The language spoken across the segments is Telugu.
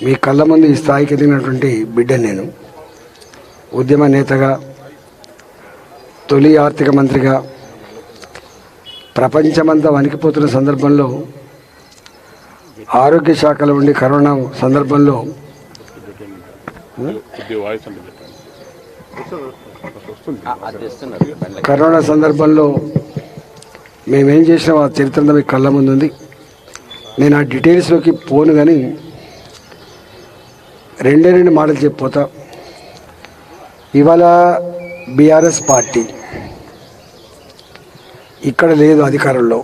మీ కళ్ళ ముందు ఈ స్థాయికి ఎదిగినటువంటి బిడ్డ నేను ఉద్యమ నేతగా తొలి ఆర్థిక మంత్రిగా ప్రపంచమంతా వణికిపోతున్న సందర్భంలో ఆరోగ్య శాఖలో ఉండి కరోనా సందర్భంలో కరోనా సందర్భంలో మేమేం చేసినాం ఆ చరిత్ర మీకు మీ కళ్ళ ముందు ఉంది నేను ఆ డీటెయిల్స్లోకి పోను కానీ రెండే రెండు మాటలు చెప్పిపోతా ఇవాళ బీఆర్ఎస్ పార్టీ ఇక్కడ లేదు అధికారంలో.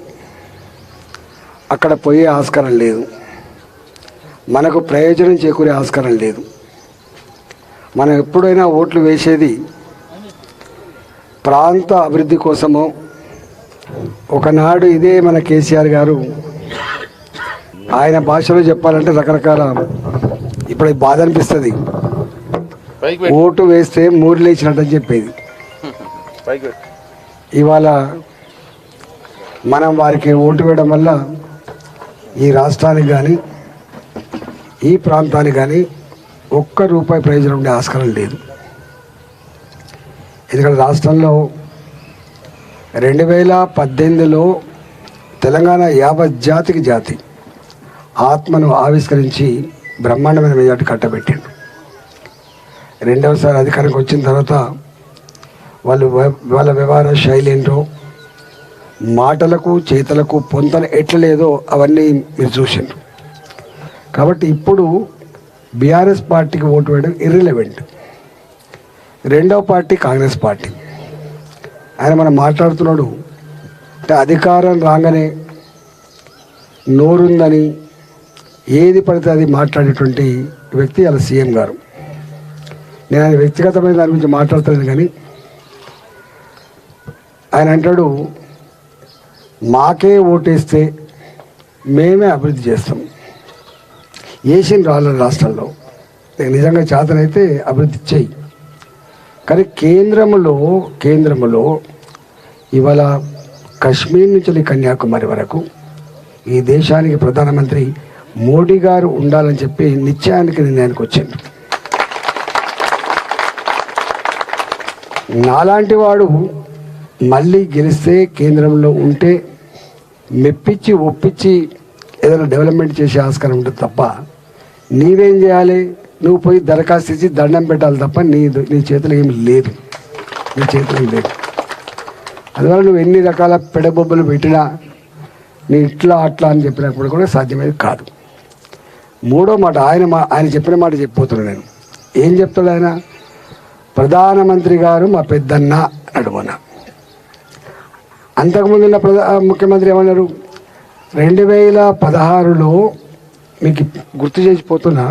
అక్కడ పోయే ఆస్కారం లేదు. మనకు ప్రయోజనం చేకూరే ఆస్కారం లేదు. మనం ఎప్పుడైనా ఓట్లు వేసేది ప్రాంత అభివృద్ధి కోసమో ఒకనాడు ఇదే మన కేసీఆర్ గారు ఆయన భాషలో చెప్పాలంటే రకరకాల ఇప్పుడు అది బాధ అనిపిస్తుంది. ఓటు వేస్తే మూడు లేచినట్టు అని చెప్పేది ఇవాళ మనం వారికి ఓటు వేయడం వల్ల ఈ రాష్ట్రానికి కానీ ఈ ప్రాంతానికి కానీ ఒక్క రూపాయి ప్రయోజనం ఉండే ఆస్కారం లేదు. ఎందుకంటే రాష్ట్రంలో రెండు వేల పద్దెనిమిదిలో తెలంగాణ యావత్ జాతికి జాతి ఆత్మను ఆవిష్కరించి బ్రహ్మాండమైన మెజార్టీ కట్టబెట్టిండు. రెండవసారి అధికారంకి వచ్చిన తర్వాత వాళ్ళు వాళ్ళ వ్యవహార శైలి ఏంటో మాటలకు చేతలకు పొంతన ఎట్ల లేదో అవన్నీ మీరు చూసిండ్రు. కాబట్టి ఇప్పుడు బీఆర్ఎస్ పార్టీకి ఓటు వేయడం ఇర్రిలవెంట్ రెండవ పార్టీ కాంగ్రెస్ పార్టీ. ఆయన మనం మాట్లాడుతున్నాడు అంటే అధికారం రాగానే నోరుందని ఏది పడితే అది మాట్లాడేటువంటి వ్యక్తి అలా సీఎం గారు. నేను ఆయన వ్యక్తిగతమైన దాని గురించి మాట్లాడతాను కానీ ఆయన అంటాడు మాకే ఓటేస్తే మేమే అభివృద్ధి చేస్తాం. ఏషియన్ రాళ్ళ రాష్ట్రంలో నిజంగా చేతనైతే అభివృద్ధి చేయి కానీ కేంద్రంలో కేంద్రంలో ఇవాళ కశ్మీర్ నుంచి కన్యాకుమారి వరకు ఈ దేశానికి ప్రధానమంత్రి మోడీ గారు ఉండాలని చెప్పి నిశ్చయానికి నిర్ణయానికి వచ్చింది. నాలాంటి వాడు మళ్ళీ గెలిస్తే కేంద్రంలో ఉంటే మెప్పించి ఒప్పించి ఏదైనా డెవలప్మెంట్ చేసే ఆస్కారం ఉంటుంది తప్ప నీవేం చేయాలి? నువ్వు పోయి దరఖాస్తు ఇచ్చి దండం పెట్టాలి తప్ప నీ నీ చేతిలో ఏమి లేదు. నీ చేతిలో ఏం లేదు. అందువల్ల నువ్వు ఎన్ని రకాల పెడబొబ్బలు పెట్టినా నీ ఇట్లా అట్లా అని చెప్పినప్పుడు కూడా సాధ్యమేది కాదు. మూడో మాట ఆయన మా ఆయన చెప్పిన మాట చెప్పిపోతున్నాను నేను. ఏం చెప్తాడు ఆయన? ప్రధానమంత్రి గారు మా పెద్దన్న నడుమన అంతకుముందు ఉన్న ప్రధా ముఖ్యమంత్రి ఏమన్నారు? రెండు వేల పదహారులో మీకు గుర్తు చేసిపోతున్నా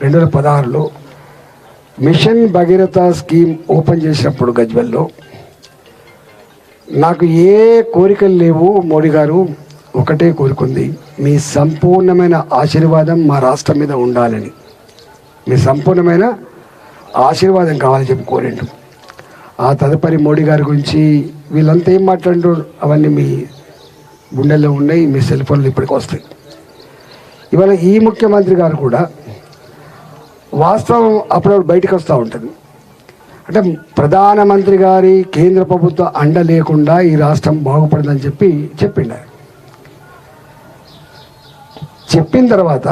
రెండు వేల పదహారులో మిషన్ భగీరథ స్కీమ్ ఓపెన్ చేసినప్పుడు గజ్వెల్లో నాకు ఏ కోరికలు లేవు మోడీ గారు ఒకటే కోరుకుంది మీ సంపూర్ణమైన ఆశీర్వాదం మా రాష్ట్రం మీద ఉండాలని. మీ సంపూర్ణమైన ఆశీర్వాదం కావాలని చెప్పి కోరిండు. ఆ తదుపరి మోడీ గారి గురించి వీళ్ళంతా ఏం మాట్లాడు అవన్నీ మీ గుండెల్లో ఉన్నాయి మీ సెల్ ఫోన్లు ఇప్పటికి వస్తాయి. ఇవాళ ఈ ముఖ్యమంత్రి గారు కూడా వాస్తవం అప్పుడప్పుడు బయటకు వస్తూ ఉంటుంది. అంటే ప్రధానమంత్రి గారి కేంద్ర ప్రభుత్వ అండ లేకుండా ఈ రాష్ట్రం బాగుపడదని చెప్పి చెప్పిండు చెప్పిన తర్వాత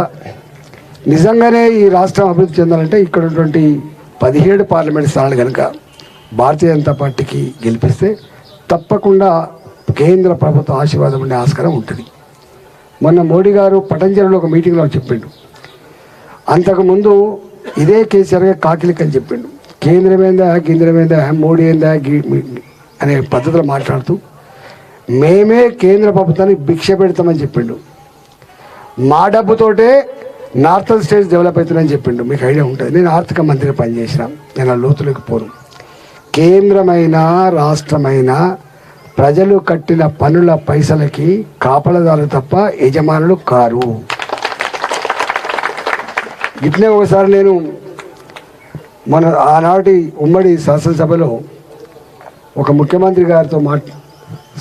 నిజంగానే ఈ రాష్ట్రం అభివృద్ధి చెందాలంటే ఇక్కడ ఉన్నటువంటి పదిహేడు పార్లమెంట్ స్థానాలు కనుక భారతీయ జనతా పార్టీకి గెలిపిస్తే తప్పకుండా కేంద్ర ప్రభుత్వ ఆశీర్వాదం ఉండే ఆస్కారం ఉంటుంది. మొన్న మోడీ గారు పటంజలిలో ఒక మీటింగ్లో చెప్పిండు. అంతకుముందు ఇదే కేసీఆర్ గారు కాకిలిక్ అని చెప్పిండు. కేంద్రమేందా కేంద్రమేందా మోడీ ఏందా మీ- అనే పద్ధతిలో మాట్లాడుతూ మేమే కేంద్ర ప్రభుత్వానికి భిక్ష పెడతామని చెప్పిండు. మా డబ్బుతోటే నార్థన్ స్టేట్స్ డెవలప్ అవుతుందని చెప్పిండు. మీకు ఐడియా ఉంటుంది. నేను ఆర్థిక మంత్రిగా పనిచేసిన. నేను ఆ లోతులోకి పోను. కేంద్రమైన రాష్ట్రమైన ప్రజలు కట్టిన పనుల పైసలకి కాపలదారు తప్ప యజమానులు కారు. ఇట్లే ఒకసారి నేను మన ఆనాటి ఉమ్మడి శాసనసభలో ఒక ముఖ్యమంత్రి గారితో మాట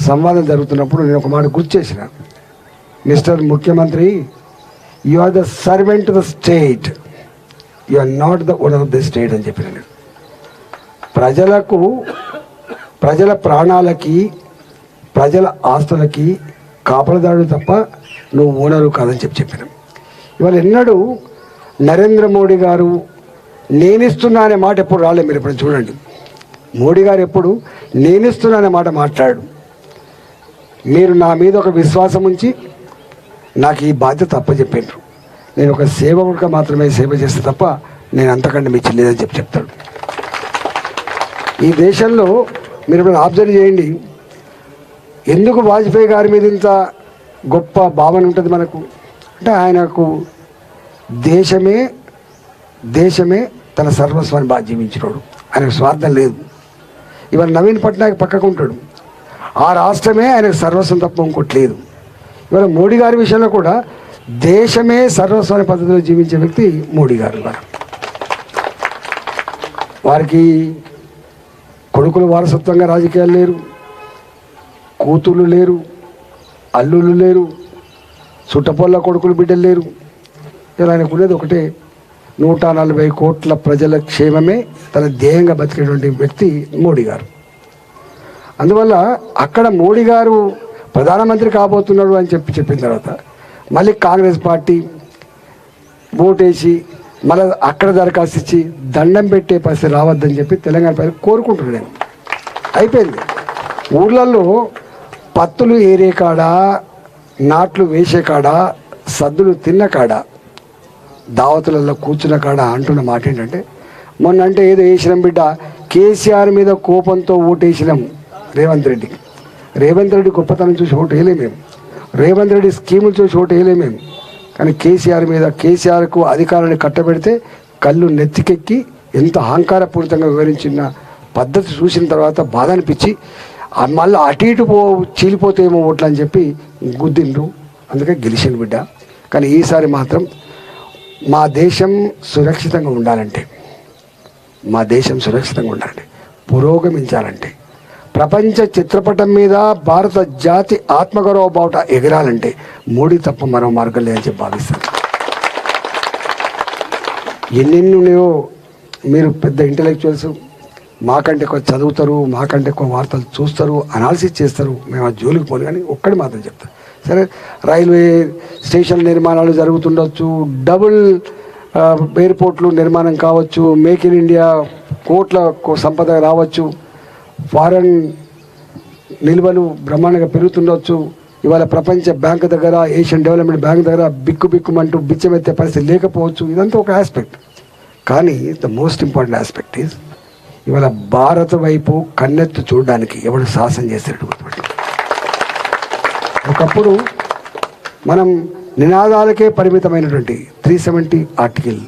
సంవాదం జరుగుతున్నప్పుడు నేను ఒక మాట గుర్తు చేసిన. మిస్టర్ ముఖ్యమంత్రి you are the servant the state you are not the owner of the state అని చెప్పిన ప్రజలకు ప్రజల ప్రాణాలకి ప్రజల ఆస్తులకి కాపలదాడు తప్ప నువ్వు ఓనరు కాదని చెప్పి చెప్పిన ఇవాళ ఎన్నడూ నరేంద్ర మోడీ గారు నేనిస్తున్నా అనే మాట ఎప్పుడు రాలేదు మీరు ఇప్పుడు చూడండి. మోడీ గారు ఎప్పుడు నేనిస్తున్నా అనే మాట మాట్లాడు. మీరు నా మీద ఒక విశ్వాసం ఉంచి నాకు ఈ బాధ్యత అప్పచెప్పిండ్రు నేను ఒక సేవకుడిగా మాత్రమే సేవ చేస్తే తప్ప నేను అంతకంటే మీ లేదని చెప్పి చెప్తాడు. ఈ దేశంలో మీరు ఇప్పుడు చేయండి. ఎందుకు వాజ్పేయి గారి మీద ఇంత గొప్ప భావన ఉంటుంది మనకు? అంటే ఆయనకు దేశమే దేశమే తన సర్వస్వాన్ని బాగా జీవించినోడు. ఆయనకు స్వార్థం లేదు. ఇవాళ నవీన్ పట్నాయక్ పక్కకు ఉంటాడు. ఆ రాష్ట్రమే ఆయనకు సర్వస్వం తప్ప ఇంకోటి లేదు. ఇవాళ మోడీ గారి విషయంలో కూడా దేశమే సర్వస్వామి పద్ధతిలో జీవించే వ్యక్తి మోడీ గారు ఇవాళ వారికి కొడుకులు వారసత్వంగా రాజకీయాలు లేరు కూతుళ్ళు లేరు అల్లుళ్ళు లేరు చుట్టపొల్ల కొడుకులు బిడ్డలు లేరు. ఇలా ఆయనకునేది ఒకటే నూట నలభై కోట్ల ప్రజల క్షేమమే తన ధ్యేయంగా బతికేటువంటి వ్యక్తి మోడీ గారు. అందువల్ల అక్కడ మోడీ గారు ప్రధానమంత్రి కాబోతున్నాడు అని చెప్పి చెప్పిన తర్వాత మళ్ళీ కాంగ్రెస్ పార్టీ ఓటేసి మళ్ళీ అక్కడ దరఖాస్తు ఇచ్చి దండం పెట్టే పరిస్థితి రావద్దని చెప్పి తెలంగాణ ప్రజలు కోరుకుంటున్నాను నేను. అయిపోయింది. ఊర్లలో పత్తులు ఏరే కాడ నాట్లు వేసే కాడ సద్దులు తిన్న కాడ దావతులలో కూర్చున్న కాడ అంటున్న మాట ఏంటంటే మొన్న అంటే ఏదో వేసినాం బిడ్డ కేసీఆర్ మీద కోపంతో ఓటేసినాం రేవంత్ రెడ్డికి. రేవంత్ రెడ్డి గొప్పతనం చూసి ఓటు వేయలేము రేవంత్ రెడ్డి స్కీములు చూసి ఓటు వేయలేము కానీ కేసీఆర్ మీద కేసీఆర్కు అధికారాన్ని కట్టబెడితే కళ్ళు నెత్తికెక్కి ఎంత అహంకారపూరితంగా వివరించిన పద్ధతి చూసిన తర్వాత బాధ అనిపించి మళ్ళీ అటు ఇటు పో చీలిపోతేమో ఓట్లు అని చెప్పి గుద్దిండ్రు. అందుకే గెలిచిండు బిడ్డ. కానీ ఈసారి మాత్రం మా దేశం సురక్షితంగా ఉండాలంటే మా దేశం సురక్షితంగా ఉండాలంటే పురోగమించాలంటే ప్రపంచ చిత్రపటం మీద భారత జాతి ఆత్మగౌరవ బావుట ఎగరాలంటే మోడీ తప్ప మరో మార్గం లేదని చెప్పి భావిస్తాను ఎన్నెన్ని ఉన్నాయో మీరు పెద్ద ఇంటలెక్చువల్స్ మాకంటే ఎక్కువ చదువుతారు మాకంటే ఎక్కువ వార్తలు చూస్తారు అనాలిసిస్ చేస్తారు మేము ఆ జోలికి పోను కానీ ఒక్కటి మాత్రం చెప్తాను సరే రైల్వే స్టేషన్ నిర్మాణాలు జరుగుతుండొచ్చు డబుల్ ఎయిర్పోర్ట్లు నిర్మాణం కావచ్చు మేక్ ఇన్ ఇండియా కోట్ల కో- సంపద రావచ్చు ఫారెన్ నిల్వలు బ్రహ్మాండంగా పెరుగుతుండొచ్చు. ఇవాళ ప్రపంచ బ్యాంక్ దగ్గర ఏషియన్ డెవలప్మెంట్ బ్యాంక్ దగ్గర బిక్కు బిక్కుమంటూ బిచ్చమెత్తే పరిస్థితి లేకపోవచ్చు. ఇదంతా ఒక ఆస్పెక్ట్ కానీ the most important aspect is ఇవాళ భారత వైపు కన్నెత్తు చూడడానికి ఎవడు సాహసం చేశాడు గుర్తుపెట్టు. ఒకప్పుడు మనం నినాదాలకే పరిమితమైనటువంటి త్రీ సెవెంటీ ఆర్టికల్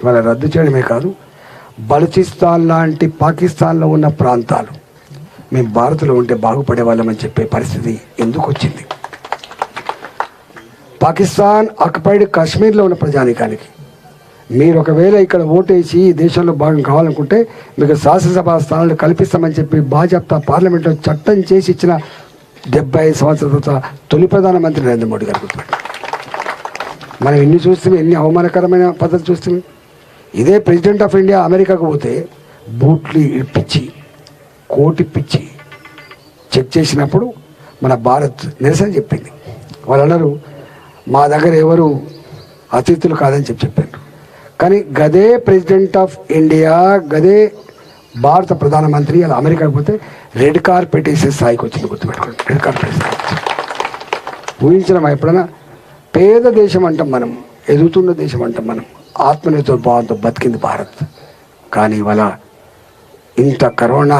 ఇవాళ రద్దు చేయడమే కాదు బలుచిస్తాన్ లాంటి పాకిస్తాన్లో ఉన్న ప్రాంతాలు. మేము భారత్లో ఉంటే బాగుపడే వాళ్ళమని చెప్పే పరిస్థితి ఎందుకు వచ్చింది? పాకిస్తాన్ ఆక్యుపైడ్ కాశ్మీర్లో ఉన్న ప్రజానికానికి. మీరు ఒకవేళ ఇక్కడ ఓటేసి ఈ దేశంలో భాగం కావాలనుకుంటే మీకు శాసనసభ స్థానాలు కల్పిస్తామని చెప్పి భాజపా పార్లమెంట్లో చట్టం చేసి ఇచ్చిన డెబ్బై ఐదు సంవత్సరాల తర్వాత తొలి ప్రధానమంత్రి నరేంద్ర మోడీ గారు మనం ఎన్ని చూస్తున్నాం ఎన్ని అవమానకరమైన పద్ధతులు చూస్తున్నాం? ఇదే ప్రెసిడెంట్ ఆఫ్ ఇండియా అమెరికాకు పోతే బూట్లు ఇప్పించి కోటిప్పించి చెక్ చేసినప్పుడు మన భారత్ నిరసన చెప్పింది. వాళ్ళందరూ మా దగ్గర ఎవరు అతిథులు కాదని చెప్పి చెప్పారు. కానీ గదే ప్రెసిడెంట్ ఆఫ్ ఇండియా గదే భారత ప్రధానమంత్రి అలా అమెరికాకి పోతే రెడ్ కార్పెట్ వేసే స్థాయికి వచ్చింది గుర్తుపెట్టుకోండి. రెడ్ కార్పెట్ ఊహించడం ఎప్పుడైనా పేద దేశం అంటాం మనం ఎదుగుతున్న దేశం అంటాం మనం. ఆత్మనిర్భర భావంతో బతికింది భారత్ కానీ ఇవాళ ఇంత కరోనా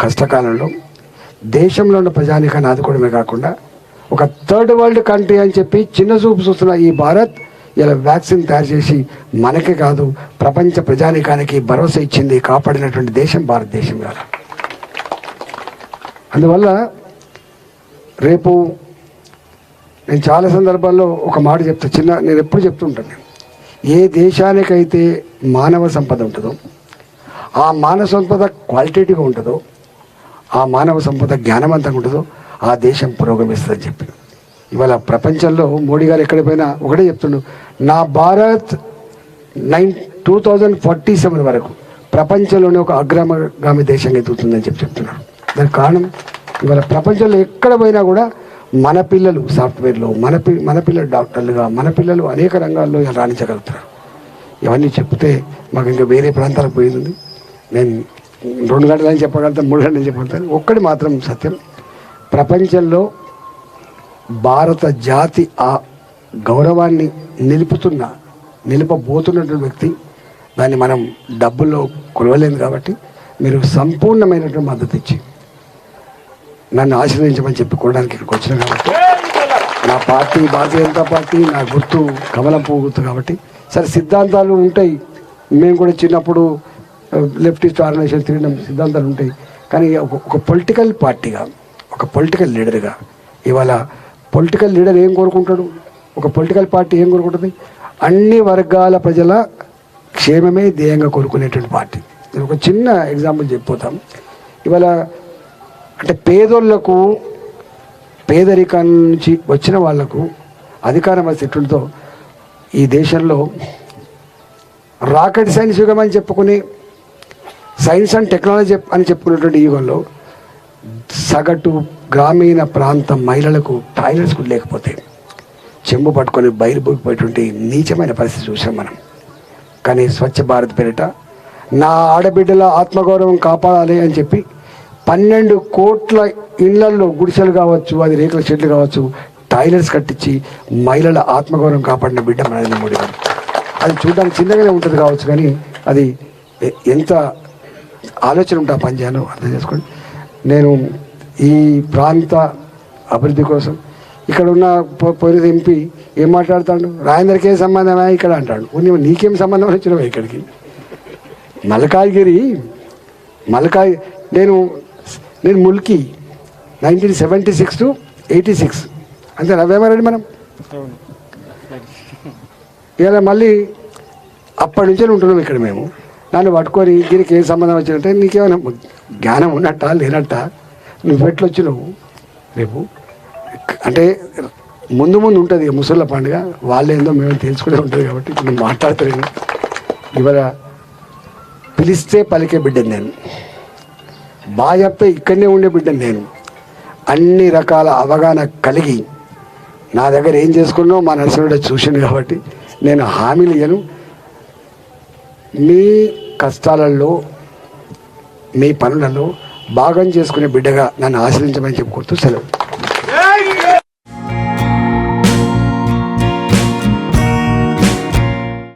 కష్టకాలంలో దేశంలో ఉన్న ప్రజానికాన్ని ఆదుకోవడమే కాకుండా ఒక థర్డ్ వరల్డ్ కంట్రీ అని చెప్పి చిన్న చూపు చూస్తున్న ఈ భారత్ ఇలా వ్యాక్సిన్ తయారు చేసి మనకే కాదు ప్రపంచ ప్రజానికానికి భరోసా ఇచ్చింది కాపాడినటువంటి దేశం భారతదేశం కదా అందువల్ల రేపు నేను చాలా సందర్భాల్లో ఒక మాట చెప్తా చిన్న నేను ఎప్పుడు చెప్తుంటాను నేను. ఏ దేశానికైతే మానవ సంపద ఉంటుందో ఆ మానవ సంపద క్వాలిటేటివ్గా ఉంటుందో ఆ మానవ సంపద జ్ఞానవంతంగా ఉంటుందో ఆ దేశం పురోగమిస్తుందని చెప్పి. ఇవాళ ప్రపంచంలో మోడీ గారు ఎక్కడ పోయినా ఒకటే చెప్తుండు నా Bharat nine two thousand forty seven వరకు ప్రపంచంలోనే ఒక అగ్రగామి దేశంగా ఎదుగుతుందని చెప్పి చెప్తున్నారు. దానికి కారణం ఇవాళ ప్రపంచంలో ఎక్కడ పోయినా కూడా మన పిల్లలు సాఫ్ట్వేర్లో మన పి మన పిల్లలు డాక్టర్లుగా మన పిల్లలు అనేక రంగాల్లో రాణించగలుగుతారు. ఇవన్నీ చెప్తే మాకు ఇంకా వేరే ప్రాంతాలకు పోయింది. నేను రెండు గంటలని చెప్పగలుగుతాను మూడు గంటలు చెప్పగలుగుతాను. ఒక్కటి మాత్రం సత్యం. ప్రపంచంలో భారత జాతి ఆ గౌరవాన్ని నిలుపుతున్న నిలుపబోతున్నటువంటి వ్యక్తి దాన్ని మనం డబ్బుల్లో కొలవలేదు కాబట్టి మీరు సంపూర్ణమైనటువంటి మద్దతు ఇచ్చి నన్ను ఆశీర్వదించమని చెప్పి కొనడానికి ఇక్కడికి వచ్చిన కాబట్టి. నా పార్టీ భారతీయ జనతా పార్టీ నా గుర్తు కమలం పువ్వు గుర్తు కాబట్టి. సరే సిద్ధాంతాలు ఉంటాయి. మేము కూడా చిన్నప్పుడు లెఫ్టిస్ట్ ఆర్గనైజేషన్ తిరిగిన సిద్ధాంతాలు ఉంటాయి. కానీ ఒక ఒక పొలిటికల్ పార్టీగా ఒక పొలిటికల్ లీడర్గా ఇవాళ పొలిటికల్ లీడర్ ఏం కోరుకుంటాడు? ఒక పొలిటికల్ పార్టీ ఏం కోరుకుంటుంది? అన్ని వర్గాల ప్రజల క్షేమమే ధ్యేయంగా కోరుకునేటువంటి పార్టీ. నేను ఒక చిన్న ఎగ్జాంపుల్ చెప్పిపోతాం ఇవాళ అంటే పేదోళ్ళకు పేదరికం నుంచి వచ్చిన వాళ్ళకు అధికారం శక్తులతో ఈ దేశంలో రాకెట్ సైన్స్ యుగం అని చెప్పుకుని సైన్స్ అండ్ టెక్నాలజీ అని చెప్పుకున్నటువంటి యుగంలో సగటు గ్రామీణ ప్రాంతం మహిళలకు టాయిలెట్స్ కూడా లేకపోతే చెంబు పట్టుకొని బయలుపోయిపోయేటువంటి నీచమైన పరిస్థితి చూసాం మనం. కానీ స్వచ్ఛ భారత్ పేరిట నా ఆడబిడ్డల ఆత్మగౌరవం కాపాడాలి అని చెప్పి పన్నెండు కోట్ల ఇళ్ళలో గుడిసెలు కావచ్చు అది రేకుల షెడ్లు కావచ్చు టాయిలెట్స్ కట్టించి మహిళల ఆత్మగౌరవం కాపాడిన బిడ్డ నరేంద్ర మోడీ గారు. అది చూడడానికి చిన్నగానే ఉంటుంది కావచ్చు కానీ అది ఎంత ఆలోచన ఉంటే ఆ పని చేయాలో అర్థం చేసుకోండి. నేను ఈ ప్రాంత అభివృద్ధి కోసం ఇక్కడ ఉన్న పోలీసు ఎంపీ ఏం మాట్లాడతాడు? రాజేందర్కి ఏం సంబంధమా? ఇక్కడ అంటాడు. "ఓ, నీకేం సంబంధం వచ్చినావా ఇక్కడికి. మలకాయగిరి మలకాయ్ నేను నేను ముల్కి nineteen seventy six to eighty six. అంతే నవ్వేమారండి మనం ఇలా మళ్ళీ అప్పటి నుంచే ఉంటున్నాం ఇక్కడ మేము. నన్ను పట్టుకొని దీనికి ఏం సంబంధం వచ్చినట్టే నీకేమైనా జ్ఞానం ఉన్నట్ట లేనట్ట? నువ్వు ఎట్లా వచ్చినావు? రేపు అంటే ముందు ముందు ఉంటుంది ముసళ్ళ పండుగ. వాళ్ళు ఏందో మేము తెలుసుకునే ఉంటుంది కాబట్టి ఇప్పుడు మాట్లాడతాను ఇవాళ పిలిస్తే పలికే బిడ్డను నేను. బాగా ఇక్కడనే ఉండే బిడ్డను నేను. అన్ని రకాల అవగాహన కలిగి నా దగ్గర ఏం చేసుకున్నావు? మా నరసింహుడు చూసిండు కాబట్టి నేను హామీలు ఇయ్యను. మీ కష్టాలలో మీ పనులలో భాగం చేసుకునే బిడ్డగా నన్ను ఆశ్రయించమని చెప్పుకుంటూ సెలవు.